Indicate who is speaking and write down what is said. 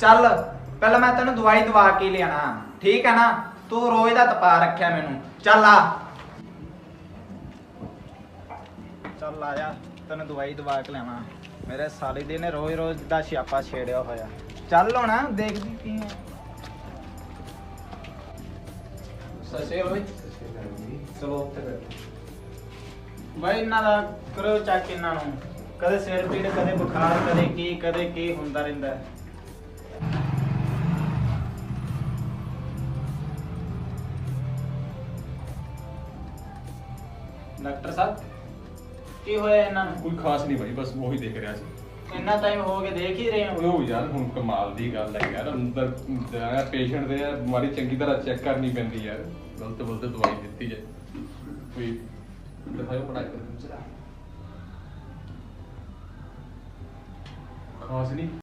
Speaker 1: ਚੱਲ ਪਹਿਲਾਂ ਮੈਂ ਤੈਨੂੰ ਦਵਾਈ ਦਵਾ ਕੇ ਲਿਆਣਾ। ਠੀਕ ਹੈ ਨਾ? ਤੂੰ ਰੋਜ਼ ਦਾ ਤਪਾ ਰੱਖਿਆ ਮੈਨੂੰ। ਚੱਲ ਆ। ਚੱਲ ਆ ਜਾ ਤੈਨੂੰ ਦਵਾਈ ਦਵਾ ਕੇ ਲਿਆਵਾਂ। ਮੇਰੇ ਸਾਲੀ ਦੇ ਨੇ ਰੋਜ਼ ਰੋਜ਼ ਦਾ ਸਿਆਪਾ ਛੇੜਿਆ ਹੋਇਆ। ਚੱਲ ਹੁਣ ਦੇਖਦੀ ਕੀ ਹੈ। ਸਸੇ ਹੋਈ ਚਲੋ ਉੱਥੇ ਬੈਠੋ ਬਾਈ ਇਹਨਾਂ ਦਾ ਕਰੋ ਚੱਕ ਇਹਨਾਂ ਨੂੰ। ਕਦੇ ਸਿਰ ਪੀੜ ਕਦੇ ਬੁਖਾਰ ਕਦੇ ਕੀ ਕਦੇ ਕੀ ਹੁੰਦਾ ਰਹਿੰਦਾ। ਡਾਕਟਰ ਸਾਹਿਬ ਕੀ ਹੋਇਆ ਇਹਨਾਂ ਨੂੰ?
Speaker 2: ਕੋਈ ਖਾਸ ਨਹੀਂ ਭਾਈ ਬਸ ਉਹੀ ਦੇਖ ਰਿਹਾ ਸੀ।
Speaker 1: ਇੰਨਾ ਟਾਈਮ ਹੋ ਕੇ ਦੇਖ ਹੀ ਰਹੇ ਹੋ?
Speaker 2: ਉਹ ਯਾਰ ਹੁਣ ਕਮਾਲ ਦੀ ਗੱਲ ਹੈ ਯਾਰ ਅੰਦਰ ਪੇਸ਼ੈਂਟ ਦੇ ਯਾਰ ਮਾੜੀ ਚੰਗੀ ਤਰ੍ਹਾਂ ਚੈੱਕ ਕਰਨੀ ਪੈਂਦੀ ਯਾਰ। ਗਲਤ ਗਲਤ ਦਵਾਈ ਦਿੱਤੀ ਜੇ। ਕੋਈ ਦਿਖਾਓ ਪੜਾਈ ਕਰ ਖਾਸ ਨਹੀਂ।